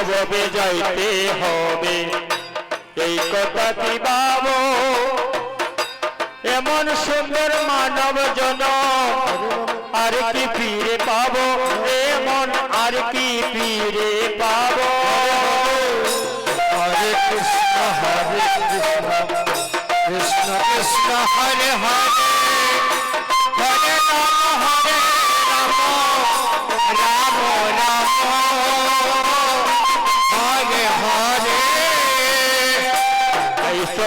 আইসবে যাইতে হবে। এই কথা কি ভাব? এমন সুন্দর মানব জন আর কি ফিরে পাবো? এমন আর কি ফিরে পাবো? হরে কৃষ্ণ হরে কৃষ্ণ কৃষ্ণ কৃষ্ণ, হরে হরে। হরে রাম হরে রাম রাম রাম।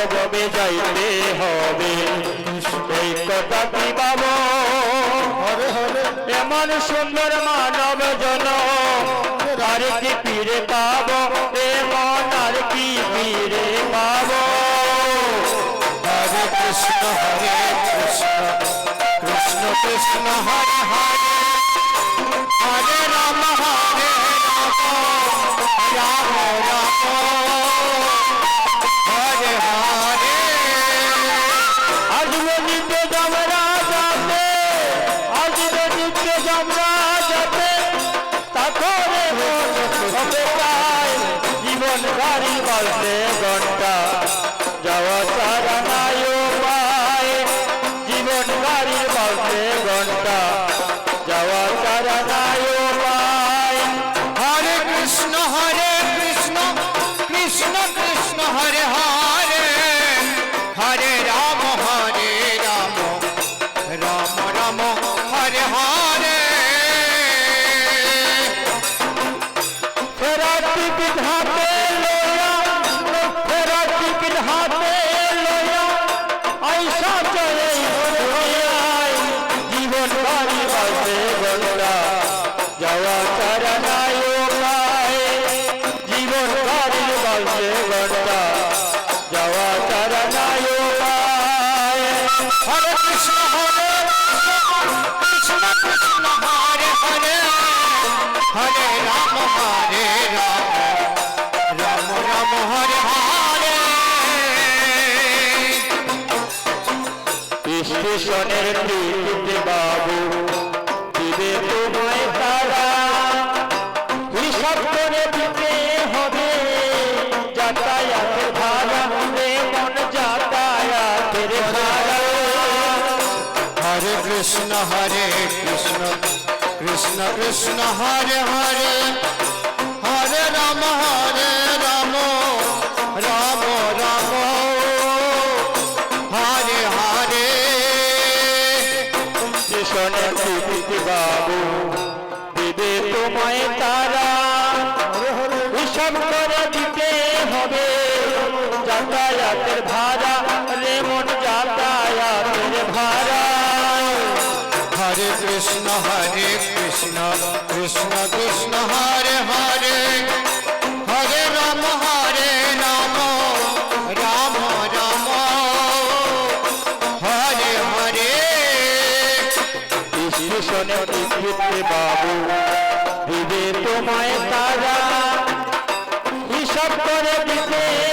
আইসবে যাইতে হবে। এই কথা কি হরে। এমন সুন্দর মানব জন আর কি ফিরে পাবো? এমন আর কি ফিরে পাবো? হরে কৃষ্ণ হরে কৃষ্ণ। কৃষ্ণ কৃষ্ণ হরে হরে। যাওয়া সারা নাই উপায় জীবন গাড়ি বলতে ঘণ্টা যাওয়া সারা নাই উপায় হরে কৃষ্ণ হরে কৃষ্ণ কৃষ্ণ কৃষ্ণ, হরে হরে। হরে রাম হরে রাম রাম রাম, হরে হরে। বাজে গন্ডা যাওয়া তারা নাই উপায় হরে কৃষ্ণ হরে কৃষ্ণ কৃষ্ণ, হরে হরে হরে রাম হরে রাম রাম রাম, হরে হরে। স্টেশনের টিকিট বাবু, দিবে তোমায় তারা। হিসাব কৃষ্ণ হরে কৃষ্ণ কৃষ্ণ কৃষ্ণ হরে হরে হরে রাম হরে রাম রাম রাম হরে হরে কৃষ্ণ বাবু দিবে তোমায় তারা হরে কৃষ্ণ হরে কৃষ্ণ কৃষ্ণ কৃষ্ণ, হরে হরে। হরে রাম হরে রাম রাম রাম। হরে হরে। স্টেশনে টিকিট বাবু, দিবে তোমায় তারা। হিসাব করে দিতে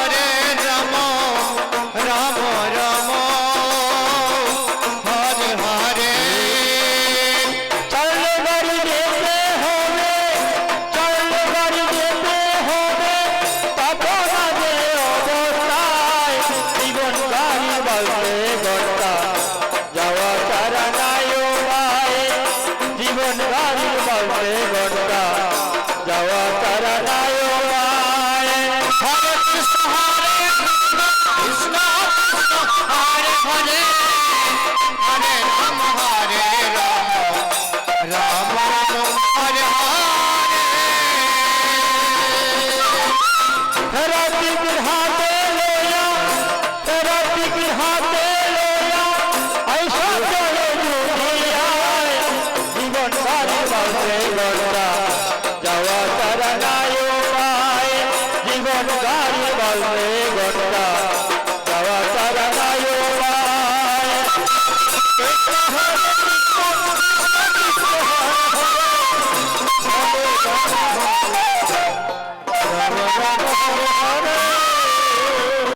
জীবন রানীর বলবে ঘণ্টা যাওয়া তারা রায়